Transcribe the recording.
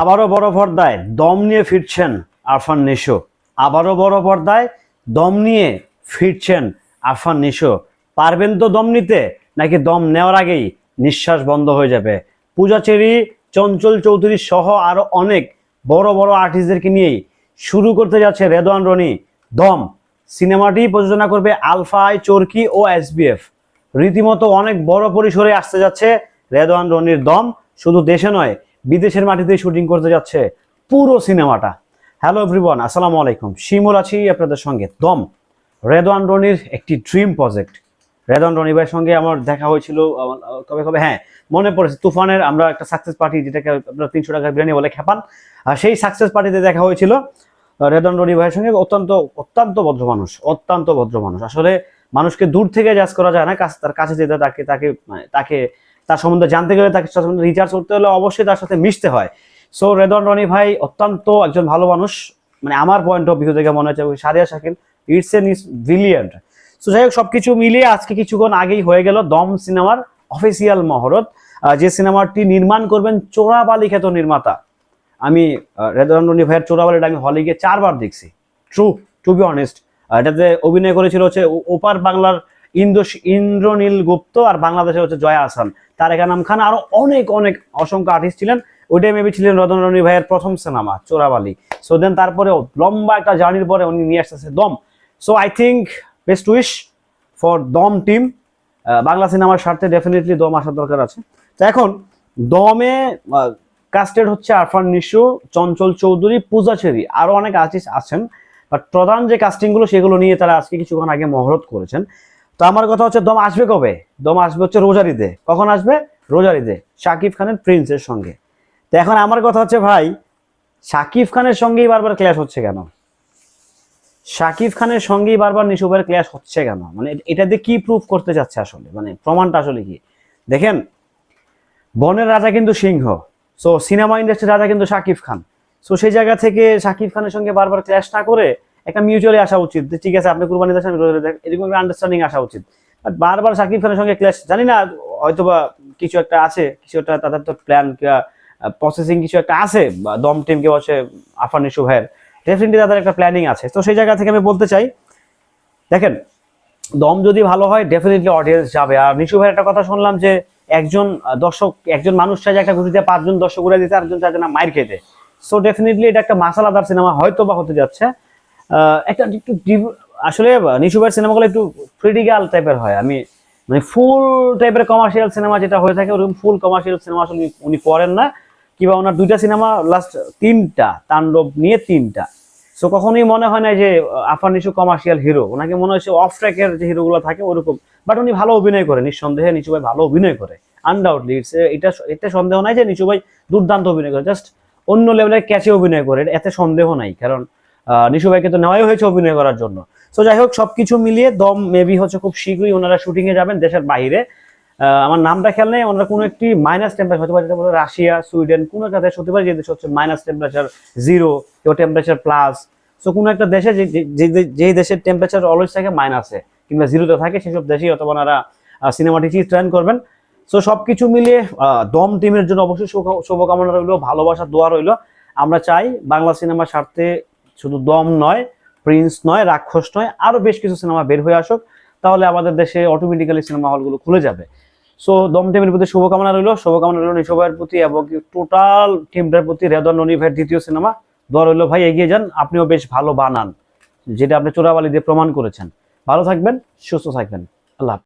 আবারও বড় পর্দায় দম নিয়ে ফিরছেন আরফান নিশো। আবারও বড় পর্দায় দম নিয়ে ফিরছেন আরফান নিশো। পারবেন তো দম নিতে, নাকি দম নেওয়ার আগেই নিঃশ্বাস বন্ধ হয়ে যাবে? পূজাচেরি চঞ্চল চৌধুরী সহ আরও অনেক বড় বড় আর্টিস্টদেরকে নিয়েই শুরু করতে যাচ্ছে রেদওয়ান রনি। দম সিনেমাটি প্রযোজনা করবে আলফাই চরকি ও এসবিএফ। রীতিমতো অনেক বড় পরিসরে আসতে যাচ্ছে রেদওয়ান রনির দম। শুধু দেশে নয় বিদেশের মাটিতে শুটিং করতে যাচ্ছে পুরো সিনেমাটা। হ্যালো এভরিওয়ান আসসালামু আলাইকুম। শিমুল আছি আপনাদের সঙ্গে। দম, রেদওয়ান রনির একটি ড্রিম প্রজেক্ট রেদওয়ান রনি ভাইয়ের সঙ্গে আমার দেখা হয়েছিল কবে কবে? হ্যাঁ মনে পড়েছে, তুফানের আমরা একটা সাকসেস পার্টি যেটাকে আপনারা তিনশো টাকার বিরিয়ানি বলে খেপান, আর সেই সাকসেস পার্টিতে দেখা হয়েছিল রেদওয়ান রনি ভাইয়ের সঙ্গে অত্যন্ত অত্যন্ত ভদ্র মানুষ, অত্যন্ত ভদ্র মানুষ। আসলে মানুষকে দূর থেকে জাজ করা যায় না, কাছ- তার কাছে যেতে, তাকে তাকে মানে তাকে তার সম্বন্ধে জানতে গেলে তাকে সম্বন্ধে রিচার্জ করতে হলে অবশ্যই তার সাথে মিশতে হয়। সো রেদন রনি ভাই অত্যন্ত একজন ভালো মানুষ। মানে আমার পয়েন্ট অফ ভিউ থেকে মনে হচ্ছে Sariya Shakil it's an is brilliant so যাই হোক, সবকিছু মিলিয়ে আজকে কিছুক্ষণ আগেই হয়ে গেল দম সিনেমার অফিসিয়াল মহরত। যে সিনেমাটি নির্মাণ করবেন চোরাবালি খ্যাত নির্মাতা। আমি রেদন রনি ভাইয়ের চোরাবালিটা আমি হলে গিয়ে চারবার দেখছি। ট্রু টু বি অনেস্ট এটাতে অভিনয় করেছিল হচ্ছে ওপার বাংলার ইন্দ্র ইন্দ্রনীল গুপ্ত আর বাংলাদেশে হচ্ছে জয়া আসান তারেকা নাম খান আরও অনেক অনেক অসংখ্য আর্টিস্ট ছিলেন। ওইটাই মেবি ছিলেন রতন রনি ভাইয়ের প্রথম সিনেমা, চোরাবালি। সো দেন তারপরে লম্বা একটা জার্নির পরে উনি নিয়ে আসতেছে Dum. So I think best wish for Dum team Bangla সিনেমার স্বার্থে ডেফিনেটলি দম আসার দরকার আছে। তো এখন দমে কাস্টেড হচ্ছে আরফান নিশু, চঞ্চল চৌধুরী, পূজা পূজাচেরি আরও অনেক আর্টিস্ট আছেন। বাট প্রধান যে কাস্টিংগুলো সেগুলো নিয়ে তারা আজকে কিছুক্ষণ আগে মহরত করেছেন। তো আমার কথা হচ্ছে, দম আসবে কবে? দম আসবে হচ্ছে রোজারিতে। কখন আসবে? রোজারিতে। শাকিব খানের প্রিন্সের সঙ্গে। তো এখন আমার কথা হচ্ছে, ভাই, শাকিব খানের সঙ্গেই বারবার ক্ল্যাশ হচ্ছে কেন? শাকিব খানের সঙ্গেই বারবার নিশুভের ক্ল্যাশ হচ্ছে কেন? মানে এটা দিয়ে কি প্রুফ করতে যাচ্ছে আসলে? মানে প্রমাণটা আসলে কি? দেখেন, বনের রাজা কিন্তু সিংহ। সো সিনেমা ইন্ডাস্ট্রির রাজা কিন্তু শাকিব খান। সো সেই জায়গা থেকে শাকিব খানের সঙ্গে বারবার ক্ল্যাশ না করে একটা মিউচুয়ালি আসা উচিত ঠিক আছে, আপনি কুরবানি দেন এরকম একটা আন্ডারস্ট্যান্ডিং আসা উচিত। বারবার সাকিব খানের সঙ্গে ক্ল্যাশ জানি না, হয়তোবা কিছু একটা আছে, কিছু একটা তাদের তো প্ল্যান প্রসেসিং কিছু একটা আছে দম টিম কেউ হচ্ছে আফান ইস্যু ভাইয়ের। ডেফিনেটলি তাদের একটা প্ল্যানিং আছে। তো সেই জায়গা থেকে আমি বলতে চাই, দেখেন, দম যদি ভালো হয় ডেফিনেটলি অডিয়েন্স যাবে। আর নিশু ভাইয়ের একটা কথা শুনলাম যে, একজন দর্শক, একজন মানুষ চাই একটা ঘুরিতে পাঁচজন দর্শক উড়ে দিতে, আরেকজন চাইছে না, মায়ের খেতে। সো ডেফিনেটলি এটা একটা মাসালাদার সিনেমা হয়তো বা হতে যাচ্ছে। একটা একটু আসলে নিশু ভাইয়ের সিনেমাগুলো একটু ক্রিটিক্যাল টাইপের হয়। আমি মানে ফুল টাইপের কমার্শিয়াল সিনেমা যেটা হয়ে থাকে, ওরকম ফুল কমার্শিয়াল সিনেমা আসলে উনি- করেন না। কিংবা ওনার দুইটা সিনেমা লাস্ট তিনটা, তাণ্ডব নিয়ে তিনটা। সো কখনোই মনে হয় না যে আফান নিশু কমার্শিয়াল হিরো ওনাকে মনে হচ্ছে অফ ট্র্যাকের যে হিরোগুলো থাকে, ওরকম। বাট উনি ভালো অভিনয় করে নিঃসন্দেহে নিচু ভাই ভালো অভিনয় করে। আনডাউটলি এটা এটা সন্দেহ নাই যে নিচু ভাই দুর্দান্ত অভিনয় করে। জাস্ট অন্য লেভেলের ক্যাচে অভিনয় করে এতে সন্দেহ নাই। কারণ নিশু ভাইকে তো নেওয়াই হয়েছে অভিনয় করার জন্য। সো যাই হোক, সবকিছু মিলিয়ে দম মেবি হচ্ছে খুব শীঘ্রই ওনারা শুটিং এ যাবেন দেশের বাইরে। আমার নামটা খেয়াল নেই, ওনারা কোনো একটি মাইনাস টেম্পারেচার হতে পারে যেটা বলে রাশিয়া, সুইডেন, কোনো একটা দেশ হতে পারে যে দেশ হচ্ছে মাইনাস টেম্পারেচার জিরো কেউ টেম্পারেচার প্লাস সো কোনো একটা দেশে যে- দেশের টেম্পারেচার অলওয়েজ থাকে মাইনাসে কিংবা জিরোতে থাকে, সেসব দেশেই অথবা ওনারা সিনেমাটি চিত্রায়ন করবেন। সো সবকিছু মিলিয়ে দম টিমের জন্য অবশ্যই শুভ- শুভকামনা রইল, ভালোবাসা, দোয়া রইল। আমরা চাই বাংলা সিনেমার স্বার্থে শুধু দম নয়, প্রিন্স নয়, রাক্ষস নয়, আরও বেশ কিছু সিনেমা বের হয়ে আসুক, তাহলে আমাদের দেশে অটোমেটিক্যালি সিনেমা হলগুলো খুলে যাবে। সো দম টিমের প্রতি শুভকামনা রইল। শুভকামনা রইল নিশোভাইয়ের প্রতি এবং টোটাল টিমটার প্রতি। রেদন ননি ভাইয়ের দ্বিতীয় সিনেমা। দোয়া রইল ভাই, এগিয়ে যান। আপনিও বেশ ভালো বানান, যেটা আপনি চোরাবালি দিয়ে প্রমাণ করেছেন। ভালো থাকবেন, সুস্থ থাকবেন। আল্লাহ।